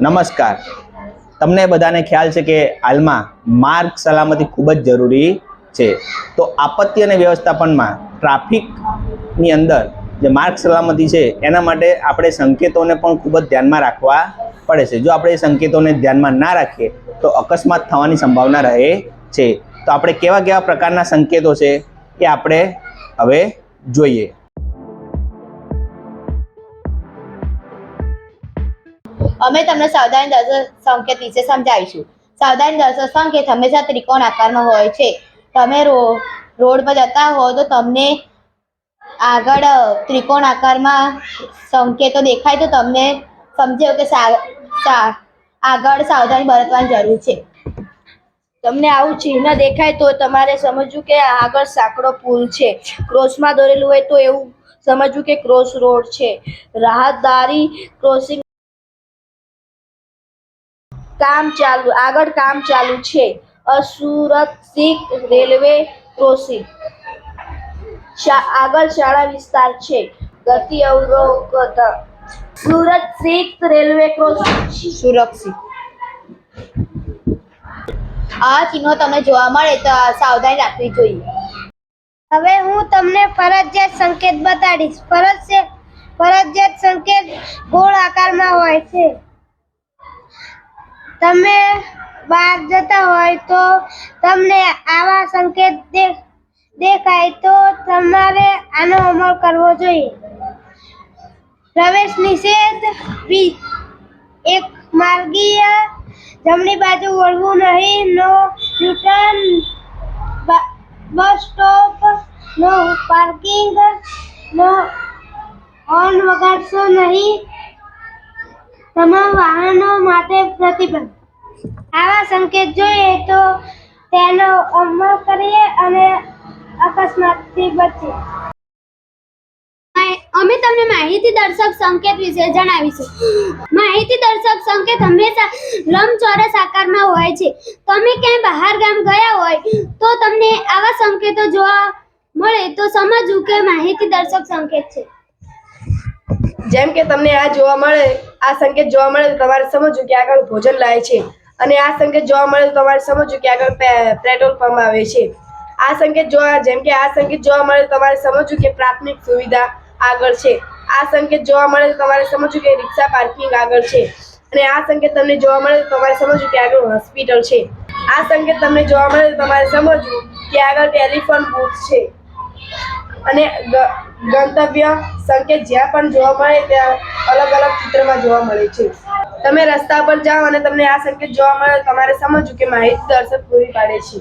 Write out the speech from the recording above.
નમસ્કાર. તમને બધાને ખ્યાલ છે કે હાલમાં માર્ગ સલામતી ખૂબ જ જરૂરી છે. તો આપત્તિ અને વ્યવસ્થાપનમાં ટ્રાફિકની અંદર જે માર્ગ સલામતી છે, એના માટે આપણે સંકેતોને પણ ખૂબ જ ધ્યાનમાં રાખવા પડે છે. જો આપણે એ સંકેતોને ધ્યાનમાં ના રાખીએ, તો અકસ્માત થવાની સંભાવના રહે છે. તો આપણે કેવા કેવા પ્રકારના સંકેતો છે, એ આપણે હવે જોઈએ. અમે તમને સાવધાની દર્શક સંકેત વિશે સમજાવીશું. સાવધાની દર્શક સંકેત હંમેશા ત્રિકોણ આકારનો હોય છે. તમે રોડ પર જતા હો તો તમને આગળ ત્રિકોણ આકારમાં સંકેતો દેખાય તો તમને સમજો કે આગળ સાવધાની બરતવાની જરૂર છે. તમને આવું ચિહ્ન દેખાય તો તમારે સમજવું કે આગળ સાંકડો પુલ છે. ક્રોસમાં દોરેલું હોય તો એવું સમજવું કે ક્રોસ રોડ છે. રાહતદારી ક્રોસિંગ કામ ચાલુ આગળ કામ ચાલુ છે. અસુરક્ષિત રેલવે ક્રોસિંગ. આગળ શાળા વિસ્તાર છે. ગતિ અવરોધ સુરક્ષિત રેલવે ક્રોસિંગ. સુરક્ષિત આ ચિહ્નો તમને જોવા મળે તો સાવધાની રાખવી જોઈએ. હવે હું તમને ફરજિયાત સંકેત બતાડીશ. ફરજ ફરજિયાત સંકેત ગોળ આકારમાં હોય છે. તમે બહાર જતા હોય તો તમને આવા સંકેત દેખાય તો તમારે આનો અમલ કરવો જોઈએ. પ્રવેશ નિષેધ એક માર્ગીય જમણી બાજુ વળવું નહીં, no U turn bus stop, no parking, no horn વગાડશો નહીં. તમામ વાહનો માટે પ્રતિબંધ. આવા સંકેત જોઈએ તો તેનો અમલ કરીએ અને અકસ્માતથી બચીએ. અમે તમને માહિતી દર્શક સંકેત વિશે જણાવીશું. માહિતી દર્શક સંકેત હંમેશા લંબચોરસ આકારમાં હોય છે. તમે ક્યાંય બહાર ગામ ગયા હોય તો તમને આવા સંકેતો જોવા મળે તો સમજવું કે માહિતી દર્શક સંકેત છે. જેમ કે તમને આ જોવા મળે, આ સંકેત જોવા મળે તો તમારે સમજવું કે આગળ ભોજન લાય છે. અને આ સંકેત જોવા મળે તો તમારે સમજવું કે આગળ પેટ્રોલ પંપ આવે છે. આ સંકેત જોવા, જેમ કે આ સંકેત જોવા મળે તો તમારે સમજવું કે પ્રાથમિક સુવિધા આગળ છે. આ સંકેત જોવા મળે તો તમારે સમજવું કે રિક્ષા પાર્કિંગ આગળ છે. અને આ સંકેત તમને જોવા મળે તો તમારે સમજવું કે આગળ હોસ્પિટલ છે. આ સંકેત તમને જોવા મળે તો તમારે સમજવું કે આગળ ટેલિફોન બુથ છે. અને ગંતવ્ય સંકેત જ્યાં પણ જોવા મળે ત્યાં અલગ અલગ ચિત્રમાં જોવા મળે છે. તમે રસ્તા પર જાઓ અને તમને આ સંકેત જોવા મળે તમારે સમજવું કે માહિતી દર્શક પૂરી પાડે છે.